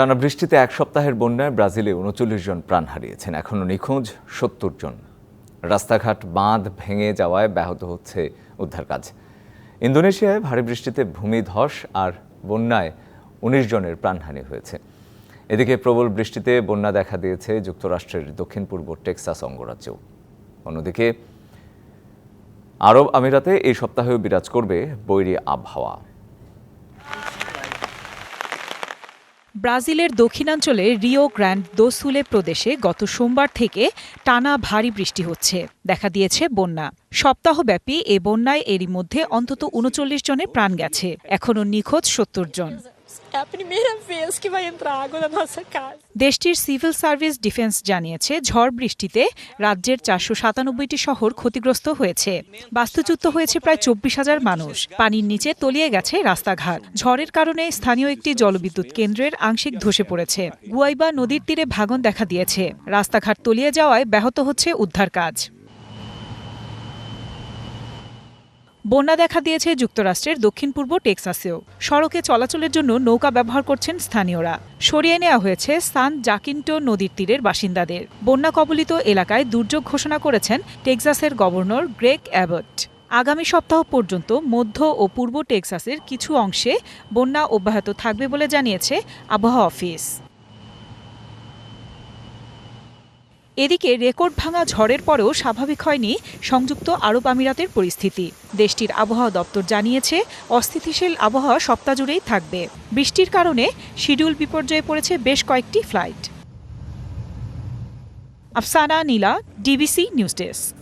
টানা বৃষ্টিতে এক সপ্তাহের বন্যায় ব্রাজিলে উনচল্লিশ জন প্রাণ হারিয়েছেন। এখনও নিখোঁজ সত্তর জন। রাস্তাঘাট বাঁধ ভেঙে যাওয়ায় ব্যাহত হচ্ছে উদ্ধার কাজ। ইন্দোনেশিয়ায় ভারী বৃষ্টিতে ভূমিধস আর বন্যায় উনিশ জনের প্রাণহানি হয়েছে। এদিকে প্রবল বৃষ্টিতে বন্যা দেখা দিয়েছে যুক্তরাষ্ট্রের দক্ষিণ পূর্ব টেক্সাস অঙ্গরাজ্যেও। অন্যদিকে আরব আমিরাতে এই সপ্তাহেও বিরাজ করবে বৈরী আবহাওয়া। ব্রাজিলের দক্ষিণাঞ্চলে রিও গ্র্যান্ড দোসুলে প্রদেশে গত সোমবার থেকে টানা ভারী বৃষ্টি হচ্ছে। দেখা দিয়েছে বন্যা। সপ্তাহব্যাপী এ বন্যায় এরই মধ্যে অন্তত উনচল্লিশ জনের প্রাণ গেছে। এখনও নিখোঁজ সত্তর জন। É a primeira vez que vai entrar água na nossa casa. দেশটির সিভিল সার্ভিস ডিফেন্স জানিয়েছে, ঝড় বৃষ্টিতে রাজ্যের চারশো সাতানব্বইটি শহর ক্ষতিগ্রস্ত হয়েছে। বাস্তুচ্যুত হয়েছে প্রায় চব্বিশ হাজার মানুষ। পানির নিচে তলিয়ে গেছে রাস্তাঘাট। ঝড়ের কারণে স্থানীয় একটি জলবিদ্যুৎ কেন্দ্রের আংশিক ধসে পড়েছে। গুয়াইবা নদীর তীরে ভাঙন দেখা দিয়েছে। রাস্তাঘাট তলিয়ে যাওয়ায় ব্যাহত হচ্ছে উদ্ধার কাজ। বন্যা দেখা দিয়েছে যুক্তরাষ্ট্রের দক্ষিণ পূর্ব টেক্সাসেও। সড়কে চলাচলের জন্য নৌকা ব্যবহার করছেন স্থানীয়রা। সরিয়ে নেওয়া হয়েছে সান জাকিন্টো নদীর তীরের বাসিন্দাদের। বন্যা কবলিত এলাকায় দুর্যোগ ঘোষণা করেছেন টেক্সাসের গভর্নর গ্রেগ অ্যাবট। আগামী সপ্তাহ পর্যন্ত মধ্য ও পূর্ব টেক্সাসের কিছু অংশে বন্যা অব্যাহত থাকবে বলে জানিয়েছে আবহাওয়া অফিস। এদিকে রেকর্ড ভাঙা ঝড়ের পরেও স্বাভাবিক হয়নি সংযুক্ত আরব আমিরাতের পরিস্থিতি। দেশটির আবহাওয়া দপ্তর জানিয়েছে, অস্থিতিশীল আবহাওয়া সপ্তাহ জুড়েই থাকবে। বৃষ্টির কারণে শিডিউল বিপর্যয়ে পড়েছে বেশ কয়েকটি flight. Afsana Nila, DBC news desk.